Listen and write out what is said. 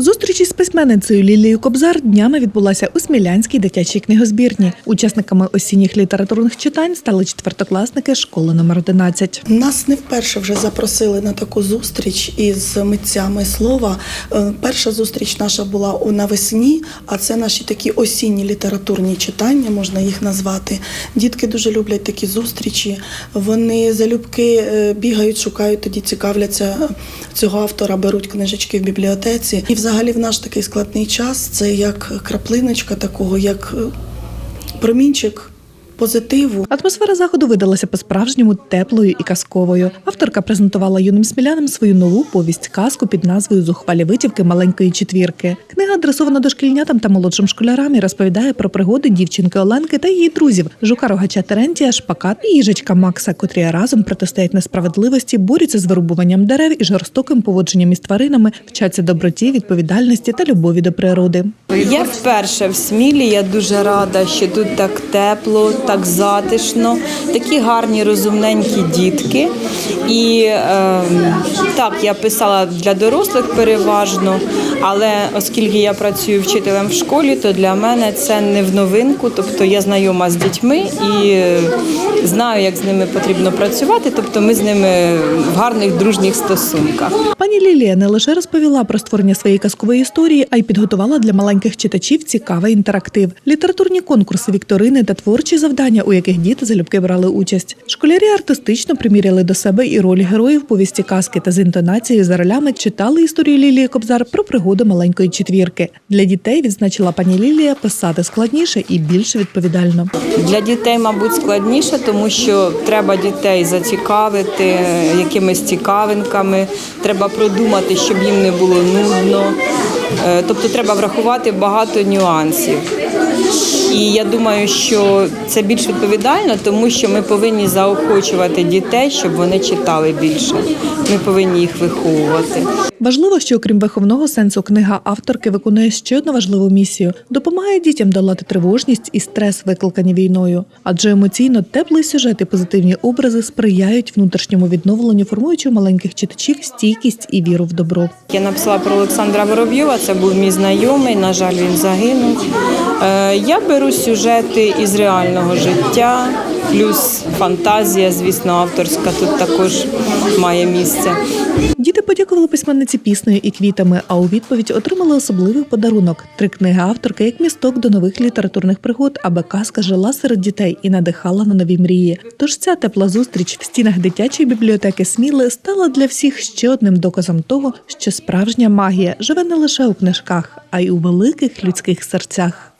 Зустріч із письменницею Лілією Кобзар днями відбулася у Смілянській дитячій книгозбірні. Учасниками осінніх літературних читань стали четвертокласники школи номер 11. Нас не вперше вже запросили на таку зустріч із митцями слова. Е, Перша зустріч наша була навесні, а це наші такі осінні літературні читання, можна їх назвати. Дітки дуже люблять такі зустрічі. Вони залюбки е, бігають, шукають, тоді цікавляться цього автора, беруть книжечки в бібліотеці. І взагалі в наш такий складний час це як краплиночка такого, як е, промінчик позитиву. Атмосфера заходу видалася по-справжньому теплою і казковою. Авторка презентувала юним смілянам свою нову повість казку під назвою Зухвалі витівки маленької четвірки. Книга адресована дошкільнятам та молодшим школярам і розповідає про пригоди дівчинки Оленки та її друзів жука рогача Терентія, Шпакат і їжачка Макса, котрі разом протистоять несправедливості, борються з вирубуванням дерев і жорстоким поводженням із тваринами, вчаться доброті, відповідальності та любові до природи. Я вперше в Смілі. Я дуже рада, що тут так тепло, так затишно, такі гарні, розумненькі дітки. І е, так, я писала для дорослих переважно, але оскільки я працюю вчителем в школі, то для мене це не в новинку. Тобто я знайома з дітьми і знаю, як з ними потрібно працювати. Тобто ми з ними в гарних дружніх стосунках. Пані Лілія не лише розповіла про створення своєї казкової історії, а й підготувала для маленьких читачів цікавий інтерактив, літературні конкурси, вікторини та творчі завдання, у яких діти залюбки брали участь. Школярі артистично приміряли до себе і ролі героїв повісті казки та з інтонацією за ролями читали історію Лілії Кобзар про пригоди маленької четвірки. Для дітей відзначила пані Лілія писати складніше і більше відповідально. Для дітей, мабуть, складніше, тому що треба дітей зацікавити якимись цікавинками, треба продумати, щоб їм не було нудно. Е, Тобто треба врахувати багато нюансів. І я думаю, що це більш відповідально, тому що ми повинні заохочувати дітей, щоб вони читали більше. Ми повинні їх виховувати. Важливо, що окрім виховного сенсу, книга авторки виконує ще одну важливу місію: допомагає дітям долати тривожність і стрес, викликані війною. Адже емоційно теплий сюжет і позитивні образи сприяють внутрішньому відновленню, формуючи у маленьких читачів стійкість і віру в добро. Я написала про Олександра Воробйова, це був мій знайомий, на жаль, він загинув. Е, Я беру сюжети із реального життя, плюс фантазія, звісно, авторська тут також має місце. Діти подякували письменниці піснею і квітами, а у відповідь отримали особливий подарунок три книги авторки як місток до нових літературних пригод, аби казка жила серед дітей і надихала на нові мрії. Тож ця тепла зустріч в стінах дитячої бібліотеки Сміли стала для всіх ще одним доказом того, що справжня магія живе не лише у книжках, а й у великих людських серцях.